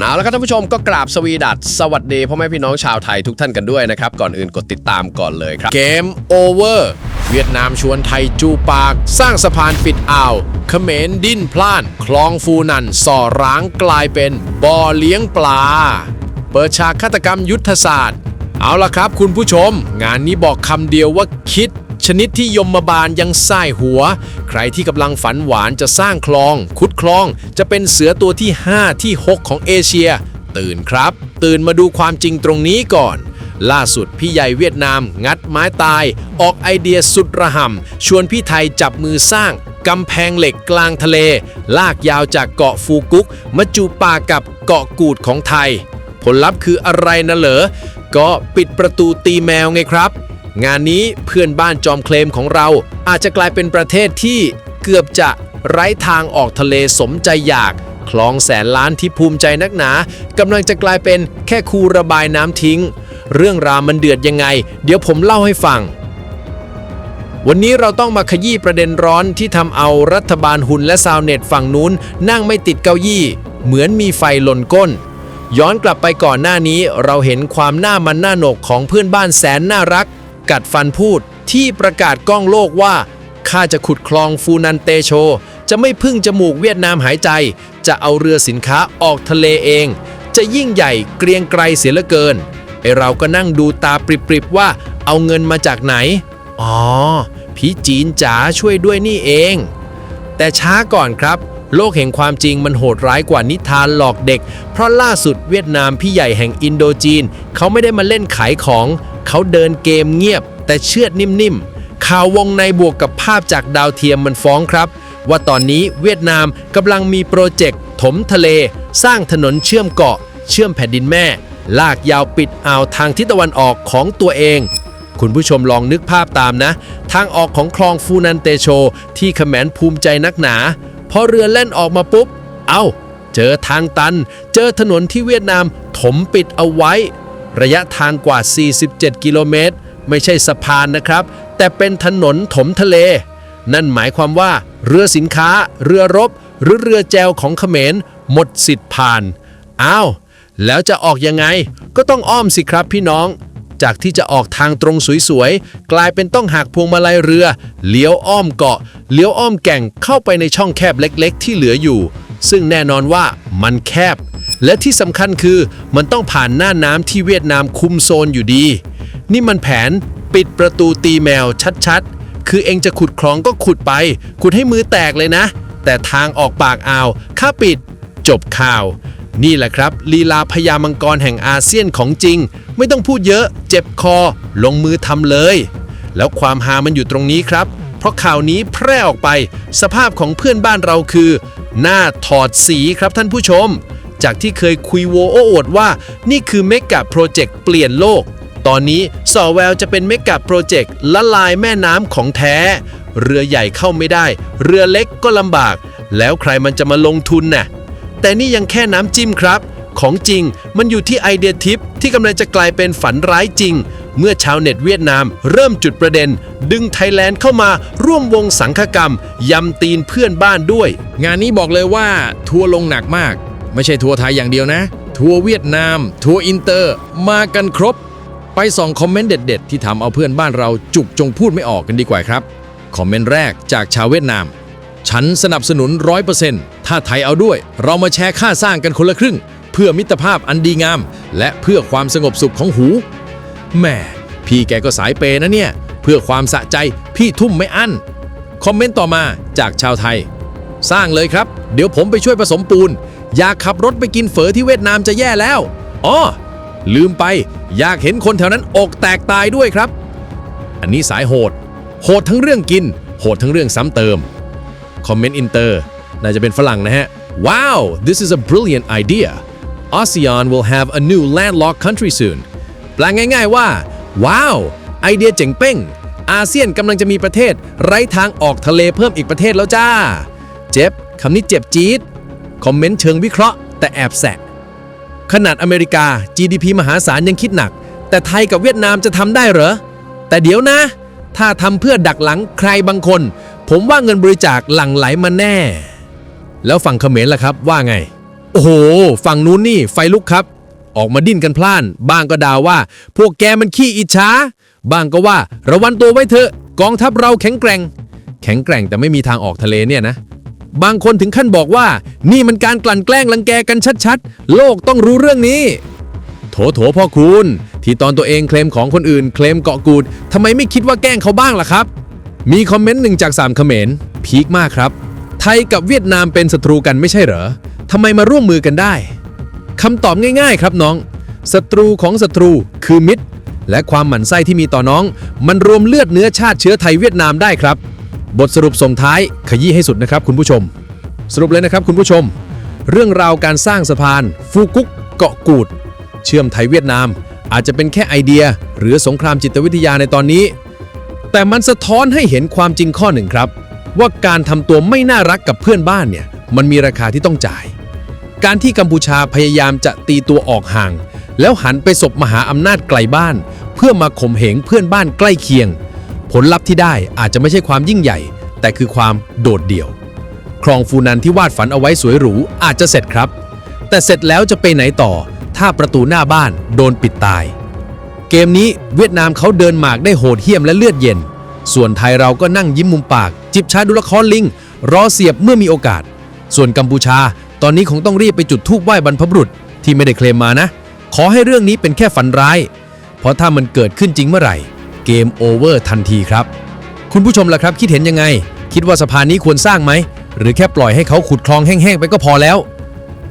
เอาละครับท่านผู้ชมก็กราบสวีดัสสวัสดีพ่อแม่พี่น้องชาวไทยทุกท่านกันด้วยนะครับ ก่อนอื่นกดติดตามก่อนเลยครับเกมโอเวอร์เวียดนามชวนไทยจูปาก สร้างสะพานปิดอ่าวเขมรดิ้นพล่าน คลองฟูนันส่อร้างกลายเป็นบ่อเลี้ยงปลา เปิดฉากฆาตกรรมยุทธศาสตร์ เอาละครับคุณผู้ชม งานนี้บอกคำเดียวว่าคิด ชนิดที่ยมบาลยังไส้หัว ใครที่กำลังฝันหวานจะสร้างคลอง ขุดคลอง จะเป็นเสือตัวที่ 5 ที่ 6 ของเอเชีย ตื่นครับ ตื่นมาดูความจริงตรงนี้ก่อน ล่าสุดพี่ใหญ่เวียดนาม งัดไม้ตาย ออกไอเดียสุดระห่ำชวนพี่ไทยจับมือสร้างกำแพงเหล็กกลางทะเล ลากยาวจากเกาะฟูกุกมาจูปากับเกาะกูดของไทย ผลลัพธ์คืออะไรนะเหรอก็ปิดประตูตีแมวไงครับ งานนี้เพื่อนบ้านจอมเคลมของเรา อาจจะกลายเป็นประเทศที่เกือบจะไร้ทางออกทะเลสมใจอยาก คลองแสนล้านที่ภูมิใจนักหนากำลังจะกลายเป็นแค่คูระบายน้ำทิ้ง เรื่องราวมันเดือดยังไง เดี๋ยวผมเล่าให้ฟัง วันนี้เราต้องมาขยี้ประเด็นร้อนที่ทำเอารัฐบาลหุ่นและซาวเน็ตฝั่งนู้น นั่งไม่ติดเก้าอี้ เหมือนมีไฟหล่นก้นย้อนกลับไปก่อนหน้านี้เราเห็นความหน้ามันหน้าหนกของเพื่อนบ้านแสนน่ารัก กัดฟันพูดที่ประกาศกล้องโลกว่าข้าจะขุดคลองฟูนันเตโช จะไม่พึ่งจมูกเวียดนามหายใจ จะเอาเรือสินค้าออกทะเลเอง จะยิ่งใหญ่เกรียงไกรเสียเหลือเกินไอเราก็นั่งดูตาปริบๆว่าเอาเงินมาจากไหน อ๋อ พี่จีนจ๋าช่วยด้วยนี่เอง แต่ช้าก่อนครับ โลกแห่งความจริงมันโหดร้ายกว่านิทานหลอกเด็ก เพราะล่าสุดเวียดนามพี่ใหญ่แห่งอินโดจีน เขาไม่ได้มาเล่นขายของ เขาเดินเกมเงียบ แต่เชือดนิ่มๆ ข่าววงในบวกกับภาพจากดาวเทียมมันฟ้องครับ ว่าตอนนี้เวียดนามกำลังมีโปรเจกต์ถมทะเล สร้างถนนเชื่อมเกาะ เชื่อมแผ่นดินแม่ ลากยาวปิดอ่าวทางทิศตะวันออกของตัวเอง คุณผู้ชมลองนึกภาพตามนะ ทางออกของคลองฟูนันเตโช ที่เขมรภูมิใจนักหนาพอเรือเล่นออกมาปุ๊บ เอา้า เจอทางตัน เจอถนนที่เวียดนามถมปิดเอาไว้ ระยะทางกว่า 47 กิโลเมตร ไม่ใช่สะพานนะครับ แต่เป็นถนนถมทะเล นั่นหมายความว่า เรือสินค้า เรือรบ หรือเรือแจวของเขมร หมดสิทธิ์ผ่าน อ้าว แล้วจะออกยังไง ก็ต้องอ้อมสิครับพี่น้อง จากที่จะออกทางตรงสวยๆ กลายเป็นต้องหักพวงมาลัยเรือ เลี้ยวอ้อมเกาะ เลี้ยวอ้อมแก่งเข้าไปในช่องแคบเล็ก ๆ ที่เหลืออยู่ ซึ่งแน่นอนว่ามันแคบ และที่สำคัญคือมันต้องผ่านหน้าน้ำที่เวียดนามคุมโซนอยู่ดี นี่มันแผนปิดประตูตีแมวชัดๆ คือเองจะขุดคลองก็ขุดไป ขุดให้มือแตกเลยนะ แต่ทางออกปากอ่าวข้าปิด จบข่าว นี่แหละครับ ลีลาพญามังกรแห่งอาเซียนของจริง ไม่ต้องพูดเยอะ เจ็บคอ ลงมือทำเลย แล้วความฮามันอยู่ตรงนี้ครับเพราะข่าวนี้แพร่ออกไป สภาพของเพื่อนบ้านเราคือ หน้าถอดสีครับท่านผู้ชม จากที่เคยคุยโวโอ้อวดว่า นี่คือเมกะโปรเจกต์เปลี่ยนโลก ตอนนี้สอแววจะเป็นเมกะโปรเจกต์ละลายแม่น้ำของแท้ เรือใหญ่เข้าไม่ได้ เรือเล็กก็ลำบาก แล้วใครมันจะมาลงทุนน่ะแต่นี่ยังแค่น้ำจิ้มครับ ของจริงมันอยู่ที่ไอเดียทิปที่กำลังจะกลายเป็นฝันร้ายจริง เมื่อชาวเน็ตเวียดนาม เริ่มจุดประเด็น ดึงไทยแลนด์เข้ามาร่วมวงสังฆกรรม ยำตีนเพื่อนบ้านด้วย งานนี้บอกเลยว่าทัวลงหนักมาก ไม่ใช่ทัวร์ไทยอย่างเดียวนะ ทัวร์เวียดนาม ทัวร์อินเตอร์ มากันครบ ไปส่องคอมเมนต์เด็ด ๆ ที่ทำเอาเพื่อนบ้านเราจุกจงพูดไม่ออกกันดีกว่าครับ คอมเมนต์แรกจากชาวเวียดนาม ฉันสนับสนุน 100%ถ้าไทยเอาด้วย เรามาแชร์ค่าสร้างกันคนละครึ่ง เพื่อมิตรภาพอันดีงาม และเพื่อความสงบสุขของหูแหม่พี่แกก็สายเปย์นะเนี่ย เพื่อความสะใจพี่ทุ่มไม่อั้น คอมเมนต์ต่อมาจากชาวไทย สร้างเลยครับ เดี๋ยวผมไปช่วยผสมปูน อยากขับรถไปกินเฝอที่เวียดนามจะแย่แล้วอ๋อลืมไป อยากเห็นคนแถวนั้นอกแตกตายด้วยครับ อันนี้สายโหด โหดทั้งเรื่องกิน โหดทั้งเรื่องซ้ำเติม คอมเมนต์อินเตอร์น่าจะเป็นฝรั่งนะฮะ Wow this is a brilliant idea ASEAN will have a new landlocked country soon แปลง่ายๆว่า ว้าว ไอเดียเจ๋งเป้ง อาเซียนกำลังจะมีประเทศ ไร้ทางออกทะเลเพิ่มอีกประเทศแล้วจ้า เจ็บคำนี้เจ็บจี๊ด คอมเมนต์เชิงวิเคราะห์แต่แอบแสะ ขนาดอเมริกา GDP มหาศาลยังคิดหนัก แต่ไทยกับเวียดนามจะทำได้เหรอ แต่เดี๋ยวนะ ถ้าทำเพื่อดักหลังใครบางคน ผมว่าเงินบริจาคหลั่งไหลมาแน่ แล้วฝั่งเขมรล่ะครับว่าไง โอ้โห ฝั่งนู้นนี่ไฟลุกครับ ออกมาดิ้นกันพล่าน บ้างก็ด่าว่า พวกแกมันขี้อิจฉาบ้างก็ว่าระวังตัวไว้เถอะ กองทัพเราแข็งแกร่ง แข็งแกร่งแต่ไม่มีทางออกทะเลเนี่ยนะ บางคนถึงขั้นบอกว่า นี่มันการกลั่นแกล้งรังแกกันชัดๆ โลกต้องรู้เรื่องนี้ โถโถพ่อคุณ ที่ตอนตัวเองเคลมของคนอื่น เคลมเกาะกูดทำไมไม่คิดว่าแกล้งเขาบ้างล่ะครับ มีคอมเมนต์หนึ่งจากสามเขมรพีคมากครับ ไทยกับเวียดนามเป็นศัตรูกันไม่ใช่เหรอทำไมมาร่วมมือกันได้คำตอบง่าย ๆ ครับน้องศัตรูของศัตรูคือมิตร และความหมั่นไส้ที่มีต่อน้อง มันรวมเลือดเนื้อชาติเชื้อไทยเวียดนามได้ครับ บทสรุปส่งท้ายขยี้ให้สุดนะครับคุณผู้ชม สรุปเลยนะครับคุณผู้ชม เรื่องราวการสร้างสะพาน ฟูกุกเกาะกูด เชื่อมไทยเวียดนาม อาจจะเป็นแค่ไอเดีย หรือสงครามจิตวิทยาในตอนนี้ แต่มันสะท้อนให้เห็นความจริงข้อหนึ่งครับ ว่าการทำตัวไม่น่ารักกับเพื่อนบ้านเนี่ยมันมีราคาที่ต้องจ่าย การที่กัมพูชาพยายามจะตีตัวออกห่าง แล้วหันไปสบมหาอำนาจไกลบ้าน เพื่อมาข่มเหงเพื่อนบ้านใกล้เคียง ผลลัพธ์ที่ได้อาจจะไม่ใช่ความยิ่งใหญ่ แต่คือความโดดเดี่ยว คลองฟูนันที่วาดฝันเอาไว้สวยหรูอาจจะเสร็จครับ แต่เสร็จแล้วจะไปไหนต่อ ถ้าประตูหน้าบ้านโดนปิดตาย เกมนี้เวียดนามเขาเดินหมากได้โหดเหี้ยมและเลือดเย็น ส่วนไทยเราก็นั่งยิ้มมุมปาก จิบชาดูละครลิง รอเสียบเมื่อมีโอกาส ส่วนกัมพูชา ตอนนี้คงต้องรีบไปจุดธูปไหว้บรรพบุรุษที่ไม่ได้เคลมมานะ ขอให้เรื่องนี้เป็นแค่ฝันร้าย เพราะถ้ามันเกิดขึ้นจริงเมื่อไหร่ เกมโอเวอร์ทันทีครับ คุณผู้ชมล่ะครับคิดเห็นยังไง คิดว่าสะพานนี้ควรสร้างไหม หรือแค่ปล่อยให้เขาขุดคลองแห้งๆไปก็พอแล้ว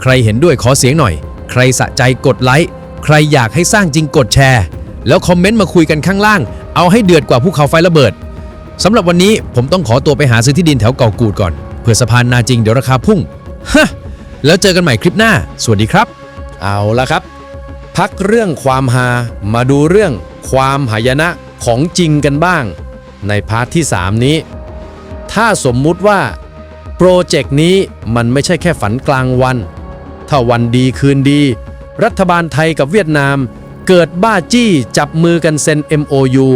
ใครเห็นด้วยขอเสียงหน่อย ใครสะใจกดไลค์ใครอยากให้สร้างจริงกดแชร์ แล้วคอมเมนต์มาคุยกันข้างล่าง เอาให้เดือดกว่าภูเขาไฟระเบิดสำหรับวันนี้ผมต้องขอตัวไปหาซื้อที่ดินแถวเก่ากูดก่อนเพื่อสะพานนาจริงเดี๋ยวราคาพุ่งฮะแล้วเจอกันใหม่คลิปหน้า สวัสดีครับ เอาละครับ พักเรื่องความฮามาดูเรื่องความหายนะ ของจริงกันบ้าง ในพาร์ทที่ 3 นี้ ถ้าสมมุติว่า โปรเจกต์นี้มันไม่ใช่แค่ฝันกลางวัน ถ้าวันดีคืนดี รัฐบาลไทยกับเวียดนาม เกิดบ้าจี้จับมือกันเซ็น MOU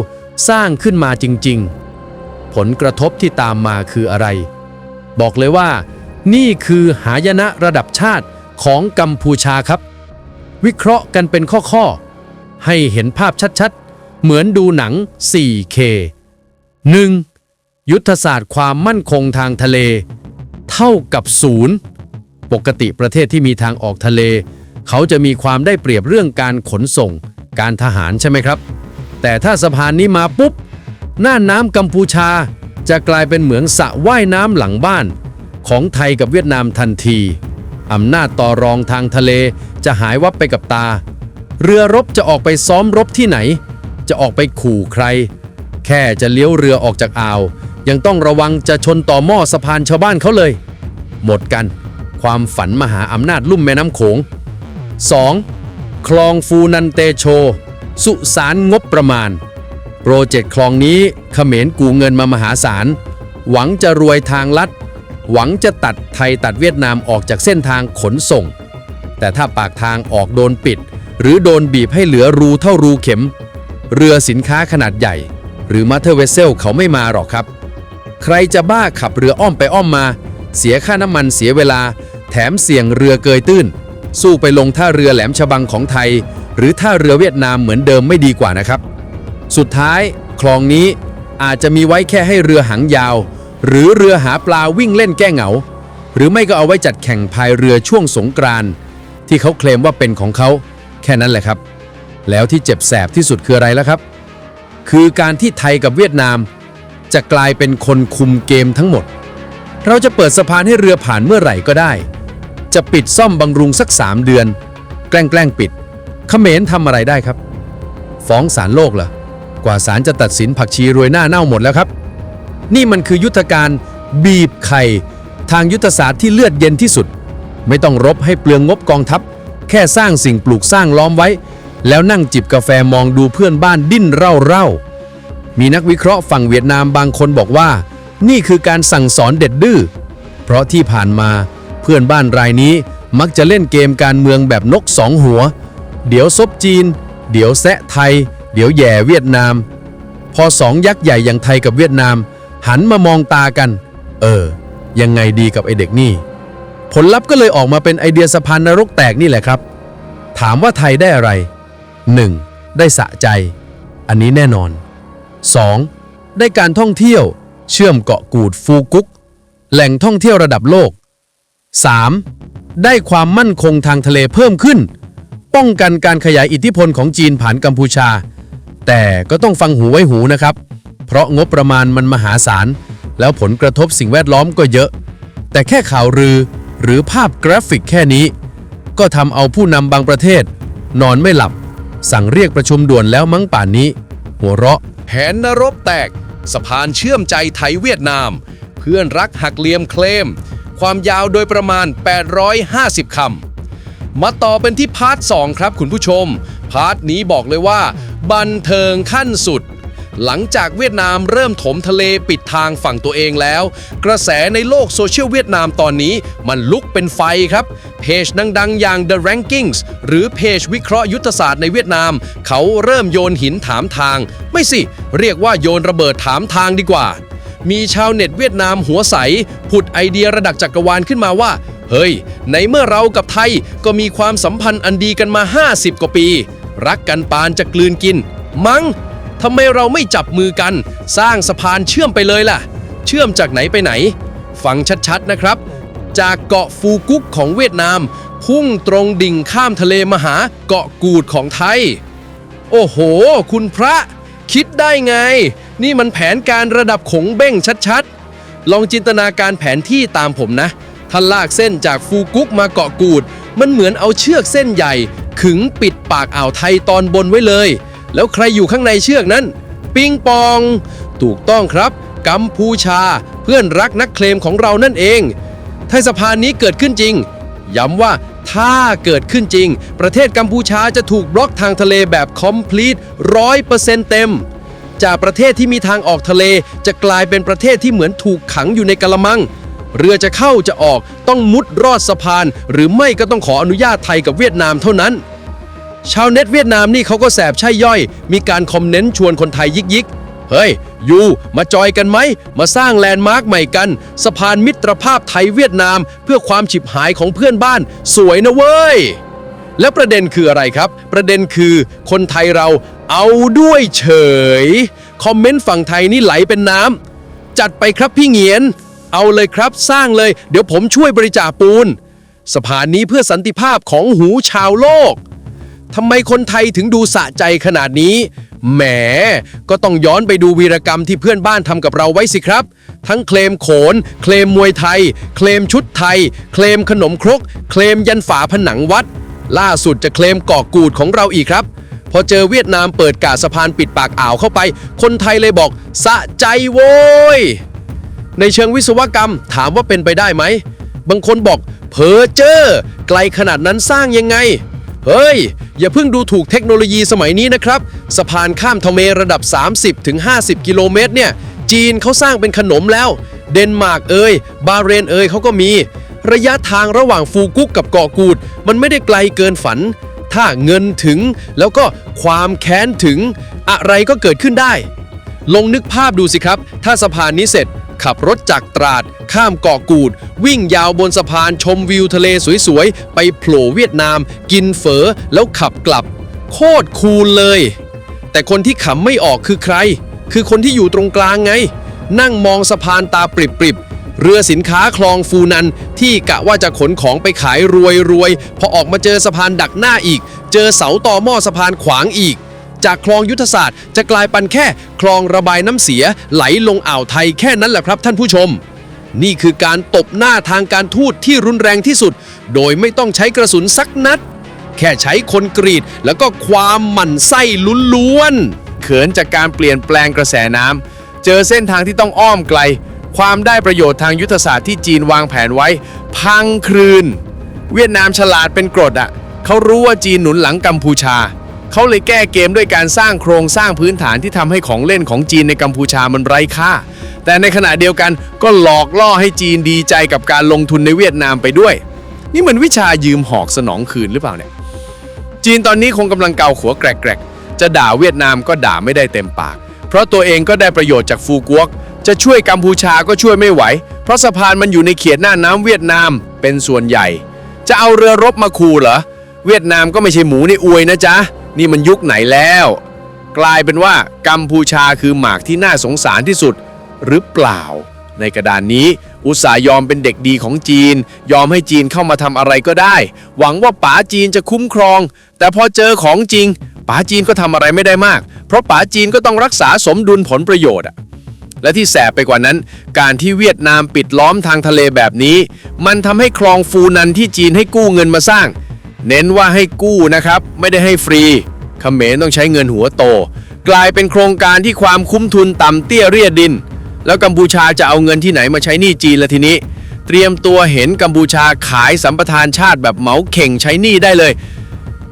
สร้างขึ้นมาจริง ๆ ผลกระทบที่ตามมาคืออะไร บอกเลยว่า นี่คือหายนะระดับชาติของกัมพูชาครับ วิเคราะห์กันเป็นข้อๆให้เห็นภาพชัดๆ เหมือนดูหนัง 4K 1. ยุทธศาสตร์ความมั่นคงทางทะเล เท่ากับศูนย์ปกติประเทศที่มีทางออกทะเล เขาจะมีความได้เปรียบเรื่องการขนส่ง การทหารใช่ไหมครับ แต่ถ้าสะพานนี้มาปุ๊บหน้าน้ำกัมพูชา จะกลายเป็นเหมืองสระว่ายน้ำหลังบ้าน ของไทยกับเวียดนามทันทีอำนาจต่อรองทางทะเลจะหายวับไปกับตา เรือรบจะออกไปซ้อมรบที่ไหน จะออกไปขู่ใคร แค่จะเลี้ยวเรือออกจากอ่าว ยังต้องระวังจะชนต่อหม้อสะพานชาวบ้านเขาเลย หมดกัน ความฝันมหาอำนาจลุ่มแม่น้ำโขง 2. คลองฟูนันเตโช สุสานงบประมาณ โปรเจกต์คลองนี้เขมรกูเงินมามหาศาล หวังจะรวยทางลัด หวังจะตัดไทยตัดเวียดนามออกจากเส้นทางขนส่ง แต่ถ้าปากทางออกโดนปิด หรือโดนบีบให้เหลือรูเท่ารูเข็ม เรือสินค้าขนาดใหญ่ หรือมาเทอร์เวสเซลเขาไม่มาหรอกครับ ใครจะบ้าขับเรืออ้อมไปอ้อมมา เสียค่าน้ำมันเสียเวลา แถมเสี่ยงเรือเกยตื้น สู้ไปลงท่าเรือแหลมฉบังของไทย หรือท่าเรือเวียดนามเหมือนเดิมไม่ดีกว่านะครับ สุดท้าย คลองนี้อาจจะมีไว้แค่ให้เรือหางยาว หรือเรือหาปลาวิ่งเล่นแก้เหงา หรือไม่ก็เอาไว้จัดแข่งพายเรือช่วงสงกรานที่เขาเคลมว่าเป็นของเขา แค่นั้นแหละครับ แล้วที่เจ็บแสบที่สุดคืออะไรแล้วครับ คือการที่ไทยกับเวียดนาม จะกลายเป็นคนคุมเกมทั้งหมด เราจะเปิดสะพานให้เรือผ่านเมื่อไหร่ก็ได้ จะปิดซ่อมบำรุงสัก3เดือน แกล้งแกล้งปิดเขมรทำอะไรได้ครับ ฟ้องศาลโลกเหรอกว่าศาลจะตัดสินผักชีรวยหน้าเน่าหมดแล้วครับ นี่มันคือยุทธการบีบไข่ทางยุทธศาสตร์ที่เลือดเย็นที่สุด ไม่ต้องรบให้เปลืองงบกองทัพ แค่สร้างสิ่งปลูกสร้างล้อมไว้ แล้วนั่งจิบกาแฟมองดูเพื่อนบ้านดิ้นเร่าๆ มีนักวิเคราะห์ฝั่งเวียดนามบางคนบอกว่า นี่คือการสั่งสอนเด็ดดื้อ เพราะที่ผ่านมาเพื่อนบ้านรายนี้มักจะเล่นเกมการเมืองแบบนกสองหัว เดี๋ยวซบจีน เดี๋ยวแซะไทย เดี๋ยวแย่เวียดนาม พอสองยักษ์ใหญ่อย่างไทยกับเวียดนาม หันมามองตากัน เออ ยังไงดีกับไอเด็กนี่ ผลลัพธ์ก็เลยออกมาเป็นไอเดียสะพานนรกแตกนี่แหละครับ ถามว่าไทยได้อะไร 1. ได้สะใจ อันนี้แน่นอน 2. ได้การท่องเที่ยว เชื่อมเกาะกูดฟูกุก แหล่งท่องเที่ยวระดับโลก 3. ได้ความมั่นคงทางทะเลเพิ่มขึ้น ป้องกันการขยายอิทธิพลของจีนผ่านกัมพูชา แต่ก็ต้องฟังหูไว้หูนะครับ เพราะงบประมาณมันมหาศาล แล้วผลกระทบสิ่งแวดล้อมก็เยอะ แต่แค่ข่าวลือหรือภาพกราฟิกแค่นี้ ก็ทำเอาผู้นำบางประเทศ นอนไม่หลับ สั่งเรียกประชุมด่วนแล้วมั้งป่านนี้ หัวเราะ แผนนรบแตก สะพานเชื่อมใจไทยเวียดนาม เพื่อนรักหักเหลี่ยมเคลม ความยาวโดยประมาณ 850 คำ มาต่อเป็นที่พาร์ท 2 ครับคุณผู้ชม พาร์ทนี้บอกเลยว่า บันเทิงขั้นสุด หลังจากเวียดนามเริ่มถมทะเลปิดทางฝั่งตัวเองแล้ว กระแสในโลกโซเชียลเวียดนามตอนนี้มันลุกเป็นไฟครับ เพจดังๆ อย่าง The Rankings หรือเพจวิเคราะห์ยุทธศาสตร์ในเวียดนาม เขาเริ่มโยนหินถามทาง ไม่สิ เรียกว่าโยนระเบิดถามทางดีกว่า มีชาวเน็ตเวียดนามหัวใส ผุดไอเดียระดับจักรวาลขึ้นมาว่า เฮ้ย ในเมื่อเรากับไทยก็มีความสัมพันธ์อันดีกันมา 50 กว่าปี รักกันปานจะกลืนกิน มัง้ง ทำไมเราไม่จับมือกัน สร้างสะพานเชื่อมไปเลยล่ะ เชื่อมจากไหนไปไหน ฟังชัดๆนะครับ จากเกาะฟูกุกของเวียดนาม พุ่งตรงดิ่งข้ามทะเลมาหาเกาะกูดของไทย โอ้โห คุณพระ คิดได้ไง นี่มันแผนการระดับขงเบ้งชัดๆ ลองจินตนาการแผนที่ตามผมนะถ้านลากเส้นจากฟูกุกมาเกาะกูด มันเหมือนเอาเชือกเส้นใหญ่ ขึงปิดปากอ่าวไทยตอนบนไว้เลย แล้วใครอยู่ข้างในเชือกนั้น ปิงปอง ถูกต้องครับ กัมพูชา เพื่อนรักนักเคลมของเรานั่นเอง ถ้าสะพานนี้เกิดขึ้นจริง ย้ำว่าถ้าเกิดขึ้นจริง ประเทศกัมพูชาจะถูกบล็อกทางทะเลแบบ complete 100%เต็ม จากประเทศที่มีทางออกทะเลจะกลายเป็นประเทศที่เหมือนถูกขังอยู่ในกะละมัง เรือจะเข้าจะออกต้องมุดรอดสะพาน หรือไม่ก็ต้องขออนุญาตไทยกับเวียดนามเท่านั้น ชาวเน็ตเวียดนามนี่เขาก็แสบใช่ย่อย มีการคอมเมนต์ชวนคนไทยยิกยิกๆเฮ้ย ยู มาจอยกันไหม มาสร้างแลนด์มาร์คใหม่กัน สะพานมิตรภาพไทยเวียดนาม เพื่อความฉิบหายของเพื่อนบ้าน สวยนะเว้ย แล้วประเด็นคืออะไรครับ ประเด็นคือคนไทยเราเอาด้วยเฉย คอมเมนต์ฝั่งไทยนี่ไหลเป็นน้ำ จัดไปครับพี่เงียน เอาเลยครับสร้างเลย เดี๋ยวผมช่วยบริจาคปูน สะพานนี้เพื่อสันติภาพของหูชาวโลก ทำไมคนไทยถึงดูสะใจขนาดนี้ แหม ก็ต้องย้อนไปดูวีรกรรมที่เพื่อนบ้านทำกับเราไว้สิครับ ทั้งเคลมโขน เคลมมวยไทย เคลมชุดไทย เคลมขนมครก เคลมยันฝาผนังวัด ล่าสุดจะเคลมเกาะกูดของเราอีกครับ พอเจอเวียดนามเปิดกาสะพานปิดปากอ่าวเข้าไป คนไทยเลยบอก สะใจโว้ย ในเชิงวิศวกรรมถามว่าเป็นไปได้ไหม บางคนบอกเพอเจอไกลขนาดนั้นสร้างยังไง เฮ้ย อย่าเพิ่งดูถูกเทคโนโลยีสมัยนี้นะครับ สะพานข้ามทะเลระดับ 30-50 กิโลเมตรเนี่ย จีนเขาสร้างเป็นขนมแล้ว เดนมาร์กเอยบาเรนเอยเขาก็มี ระยะทางระหว่างฟูกุกกับเกาะกูด มันไม่ได้ไกลเกินฝัน ถ้าเงินถึงแล้วก็ความแค้นถึงอะไรก็เกิดขึ้นได้ ลองนึกภาพดูสิครับ ถ้าสะพานนี้เสร็จขับรถจากตราด ข้ามเกาะกูด วิ่งยาวบนสะพานชมวิวทะเลสวยๆ ไปโผล่เวียดนาม กินเฝอแล้วขับกลับ โคตรคูลเลย แต่คนที่ขำไม่ออกคือใคร คือคนที่อยู่ตรงกลางไง นั่งมองสะพานตาปริบๆ เรือสินค้าคลองฟูนันที่กะว่าจะขนของไปขายรวยรวยๆพอออกมาเจอสะพานดักหน้าอีก เจอเสาต่อหม้อสะพานขวางอีกจากคลองยุทธศาสตร์จะกลายเป็นแค่ คลองระบายน้ำเสียไหลลงอ่าวไทยแค่นั้นแหละครับท่านผู้ชม นี่คือการตบหน้าทางการทูตที่รุนแรงที่สุด โดยไม่ต้องใช้กระสุนสักนัด แค่ใช้คนกรีดแล้วก็ความหมั่นไส้ล้วนๆ เขินจากการเปลี่ยนแปลงกระแสน้ำ เจอเส้นทางที่ต้องอ้อมไกล ความได้ประโยชน์ทางยุทธศาสตร์ที่จีนวางแผนไว้ พังคลืน เวียดนามฉลาดเป็นกรดอะ เขารู้ว่าจีนหนุนหลังกัมพูชา เขาเลยแก้เกมด้วยการสร้างโครงสร้างพื้นฐานที่ทำให้ของเล่นของจีนในกัมพูชามันไร้ค่า แต่ในขณะเดียวกันก็หลอกล่อให้จีนดีใจกับการลงทุนในเวียดนามไปด้วย นี่มันวิชายืมหอกสนองคืนหรือเปล่าเนี่ยจีนตอนนี้คงกำลังเกาหัวแกรกๆ จะด่าเวียดนามก็ด่าไม่ได้เต็มปาก เพราะตัวเองก็ได้ประโยชน์จากฟูกวก จะช่วยกัมพูชาก็ช่วยไม่ไหว เพราะสะพานมันอยู่ในเขตหน้าน้ำเวียดนามเป็นส่วนใหญ่ จะเอาเรือรบมาขู่เหรอเวียดนามก็ไม่ใช่หมูในอวยนะจ๊ะ นี่มันยุคไหนแล้ว กลายเป็นว่ากัมพูชาคือหมากที่น่าสงสารที่สุดหรือเปล่า ในกระดานนี้ อุตสาหยอมเป็นเด็กดีของจีน ยอมให้จีนเข้ามาทำอะไรก็ได้ หวังว่าป๋าจีนจะคุ้มครอง แต่พอเจอของจริงป๋าจีนก็ทำอะไรไม่ได้มาก เพราะป๋าจีนก็ต้องรักษาสมดุลผลประโยชน์อะและที่แสบไปกว่านั้น การที่เวียดนามปิดล้อมทางทะเลแบบนี้ มันทำให้คลองฟูนันที่จีนให้กู้เงินมาสร้าง เน้นว่าให้กู้นะครับ ไม่ได้ให้ฟรีเขมรต้องใช้เงินหัวโต กลายเป็นโครงการที่ความคุ้มทุนต่ำเตี้ยเรียดิน แล้วกัมพูชาจะเอาเงินที่ไหนมาใช้หนี้จีนละทีนี้ เตรียมตัวเห็นกัมพูชาขายสัมปทานชาติแบบเหมาเข่งใช้หนี้ได้เลย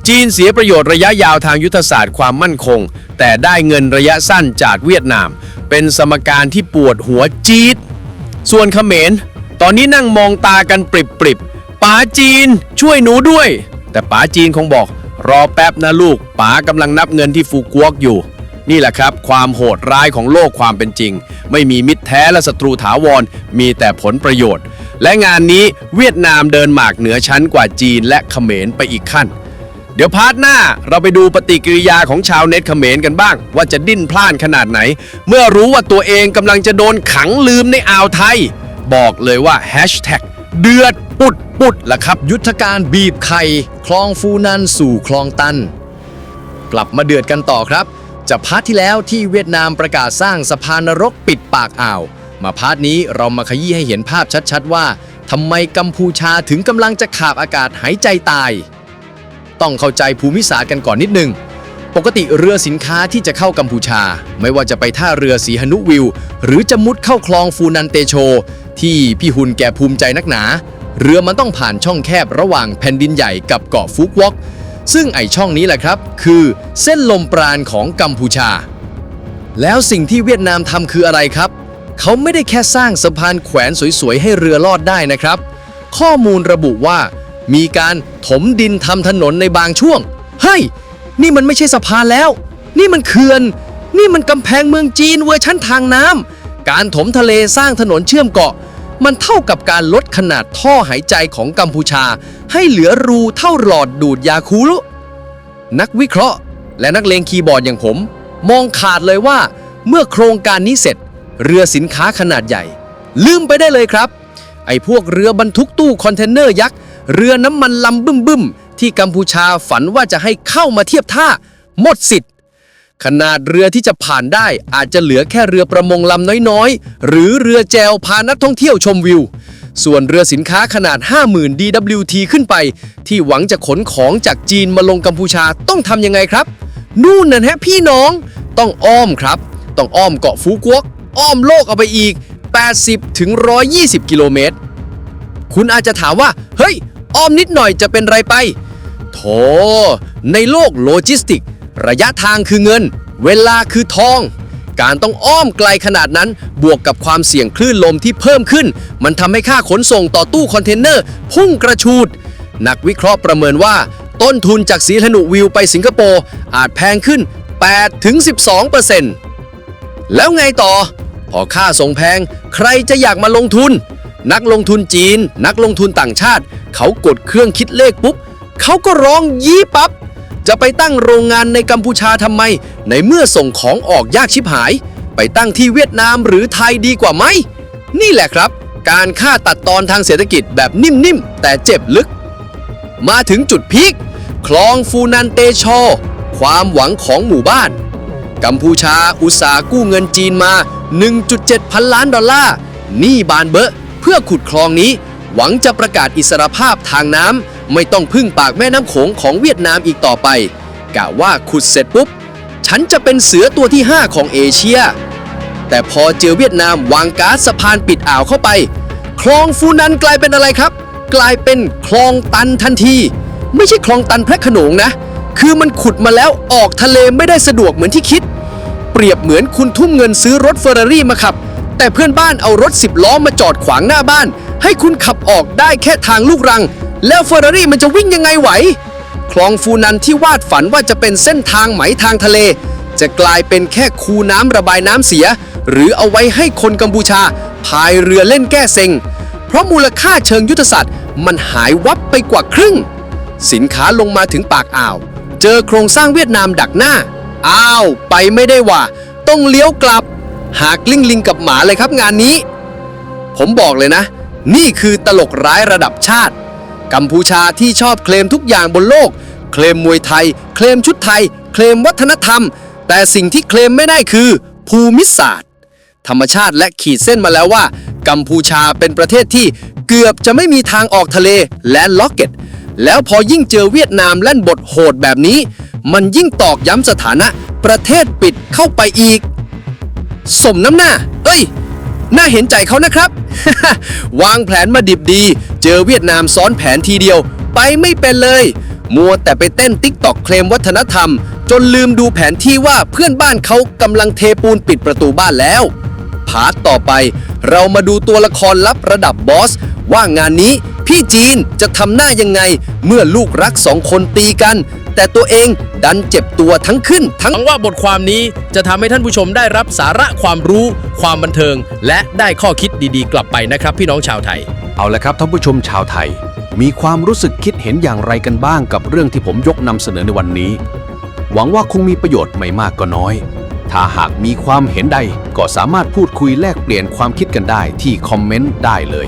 จีนเสียประโยชน์ระยะยาวทางยุทธศาสตร์ความมั่นคง แต่ได้เงินระยะสั้นจากเวียดนาม เป็นสมการที่ปวดหัวจี๊ดส่วนเขมร ตอนนี้นั่งมองตากันปริบปริบๆป๋าจีนช่วยหนูด้วย แต่ป๋าจีนคงบอก รอแป๊บนะลูกป๋ากำลังนับเงินที่ฟูกวกอยู่ นี่แหละครับ ความโหดร้ายของโลกความเป็นจริง ไม่มีมิตรแท้และศัตรูถาวร มีแต่ผลประโยชน์ และงานนี้เวียดนามเดินหมากเหนือชั้นกว่าจีนและเขมรไปอีกขั้น เดี๋ยวพาร์ทหน้าเราไปดูปฏิกิริยาของชาวเน็ตเขมรกันบ้าง ว่าจะดิ้นพล่านขนาดไหน เมื่อรู้ว่าตัวเองกำลังจะโดนขังลืมในอ่าวไทย บอกเลยว่าแฮชแท็ก เดือดปุดปุดละครับ ยุทธการบีบไข่คลองฟูนันสู่คลองตัน กลับมาเดือดกันต่อครับจากพาร์ทที่แล้วที่เวียดนามประกาศสร้างสะพานนรกปิดปากอ่าว มาพาร์ทนี้เรามาขยี้ให้เห็นภาพชัดๆว่าทำไมกัมพูชาถึงกำลังจะขาบอากาศหายใจตาย ต้องเข้าใจภูมิศาสตร์กันก่อนนิดนึง ปกติเรือสินค้าที่จะเข้ากัมพูชา ไม่ว่าจะไปท่าเรือสีหนุวิว หรือจะมุดเข้าคลองฟูนันเตโช ที่พี่หุนแกภูมิใจนักหนา เรือมันต้องผ่านช่องแคบระหว่างแผ่นดินใหญ่กับเกาะฟุกวอกซึ่งไอช่องนี้แหละครับ คือเส้นลมปราณของกัมพูชา แล้วสิ่งที่เวียดนามทำคืออะไรครับ เขาไม่ได้แค่สร้างสะพานแขวนสวยๆ ให้เรือลอดได้นะครับ ข้อมูลระบุว่า มีการถมดินทำถนนในบางช่วง เฮ้ย นี่มันไม่ใช่สะพานแล้ว นี่มันเขื่อน นี่มันกำแพงเมืองจีนเวอร์ชั่นทางน้ำการถมทะเลสร้างถนนเชื่อมเกาะ มันเท่ากับการลดขนาดท่อหายใจของกัมพูชา ให้เหลือรูเท่าหลอดดูดยาคูลุนักวิเคราะห์ และนักเลงคีย์บอร์ดอย่างผม มองขาดเลยว่า เมื่อโครงการนี้เสร็จ เรือสินค้าขนาดใหญ่ ลืมไปได้เลยครับ ไอ้พวกเรือบรรทุกตู้คอนเทนเนอร์ยักษ์เรือน้ำมันลำบึ้มบึม ที่กัมพูชาฝันว่าจะให้เข้ามาเทียบท่าหมดสิทธิ์ ขนาดเรือที่จะผ่านได้อาจจะเหลือแค่เรือประมงลำน้อยๆ หรือเรือแจวพานักท่องเที่ยวชมวิว ส่วนเรือสินค้าขนาด 50,000 DWT ขึ้นไป ที่หวังจะขนของจากจีนมาลงกัมพูชาต้องทำยังไงครับ นู่นน่ะฮะพี่น้องต้องอ้อมครับ ต้องอ้อมเกาะฟูกวก อ้อมโลกเอาไปอีก 80ถึง120 กิโลเมตร คุณอาจจะถามว่า เฮ้ย อ้อมนิดหน่อยจะเป็นไรไป โถ ในโลกโลจิสติก ระยะทางคือเงิน เวลาคือทอง การต้องอ้อมไกลขนาดนั้น บวกกับความเสี่ยงคลื่นลมที่เพิ่มขึ้น มันทำให้ค่าขนส่งต่อตู้คอนเทนเนอร์พุ่งกระชูด นักวิเคราะห์ประเมินว่า ต้นทุนจากสีธนุวิวไปสิงคโปร์อาจแพงขึ้น 8-12%แล้วไงต่อ พอค่าส่งแพง ใครจะอยากมาลงทุน นักลงทุนจีน นักลงทุนต่างชาติ เขากดเครื่องคิดเลขปุ๊บเขาก็ร้องยี่ปับ๊บจะไปตั้งโรงงานในกัมพูชาทำไม ในเมื่อส่งของออกยากชิบหาย ไปตั้งที่เวียดนามหรือไทยดีกว่าไหม นี่แหละครับ การฆ่าตัดตอนทางเศรษฐกิจแบบนิ่มๆ แต่เจ็บลึก มาถึงจุดพีคคลองฟูนันเตโชความหวังของหมู่บ้าน กัมพูชาอุตสาหกู้เงินจีนมา 1.7 พันล้านดอลลาร์หนี้บานเบอะ เพื่อขุดคลองนี้ หวังจะประกาศอิสรภาพทางน้ำไม่ต้องพึ่งปากแม่น้ำโขงของเวียดนามอีกต่อไปกะว่าขุดเสร็จปุ๊บ ฉันจะเป็นเสือตัวที่ 5 ของเอเชีย แต่พอเจอเวียดนามวางก๊าซสะพานปิดอ่าวเข้าไป คลองฟูนันกลายเป็นอะไรครับ กลายเป็นคลองตันทันที ไม่ใช่คลองตันพระขนงนะ คือมันขุดมาแล้วออกทะเลไม่ได้สะดวกเหมือนที่คิด เปรียบเหมือนคุณทุ่มเงินซื้อรถเฟอร์รารี่มาขับ แต่เพื่อนบ้านเอารถ10ล้อมาจอดขวางหน้าบ้าน ให้คุณขับออกได้แค่ทางลูกรัง แล้วเฟอร์รารี่มันจะวิ่งยังไงไหว คลองฟูนันที่วาดฝันว่าจะเป็นเส้นทางไหมทางทะเล จะกลายเป็นแค่คูน้ำระบายน้ำเสีย หรือเอาไว้ให้คนกัมพูชาพายเรือเล่นแก้เซ็ง เพราะมูลค่าเชิงยุทธศาสตร์มันหายวับไปกว่าครึ่ง สินค้าลงมาถึงปากอ่าว เจอโครงสร้างเวียดนามดักหน้า อ้าว ไปไม่ได้ว่ะ ต้องเลี้ยวกลับ หากลิงลิงกับหมาเลยครับงานนี้ ผมบอกเลยนะ นี่คือตลกร้ายระดับชาติ กัมพูชาที่ชอบเคลมทุกอย่างบนโลก เคลมมวยไทย เคลมชุดไทย เคลมวัฒนธรรม แต่สิ่งที่เคลมไม่ได้คือ ภูมิศาสตร์ ธรรมชาติและขีดเส้นมาแล้วว่า กัมพูชาเป็นประเทศที่เกือบจะไม่มีทางออกทะเลและล็อกเก็ตแล้วพอยิ่งเจอเวียดนามเล่นบทโหดแบบนี้ มันยิ่งตอกย้ำสถานะ ประเทศปิดเข้าไปอีก สมน้ำหน้า เอ้ย น่าเห็นใจเขานะครับ วางแผนมาดิบดี เจอเวียดนามซ้อนแผนทีเดียว ไปไม่เป็นเลย มัวแต่ไปเต้นติ๊กตอกเคลมวัฒนธรรม จนลืมดูแผนที่ว่าเพื่อนบ้านเขากำลังเทปูนปิดประตูบ้านแล้วพาร์ทต่อไป เรามาดูตัวละครลับระดับบอส ว่างานนี้พี่จีนจะทำหน้ายังไง เมื่อลูกรักสองคนตีกัน แต่ตัวเองดันเจ็บตัวทั้งขึ้น ทั้งหวังว่าบทความนี้จะทำให้ท่านผู้ชมได้รับสาระความรู้ ความบันเทิง และได้ข้อคิดดีๆ กลับไปนะครับ พี่น้องชาวไทย เอาละครับท่านผู้ชมชาวไทย มีความรู้สึกคิดเห็นอย่างไรกันบ้างกับเรื่องที่ผมยกนำเสนอในวันนี้ หวังว่าคงมีประโยชน์ไม่มากก็น้อย ถ้าหากมีความเห็นใดก็สามารถพูดคุยแลกเปลี่ยนความคิดกันได้ที่คอมเมนต์ได้เลย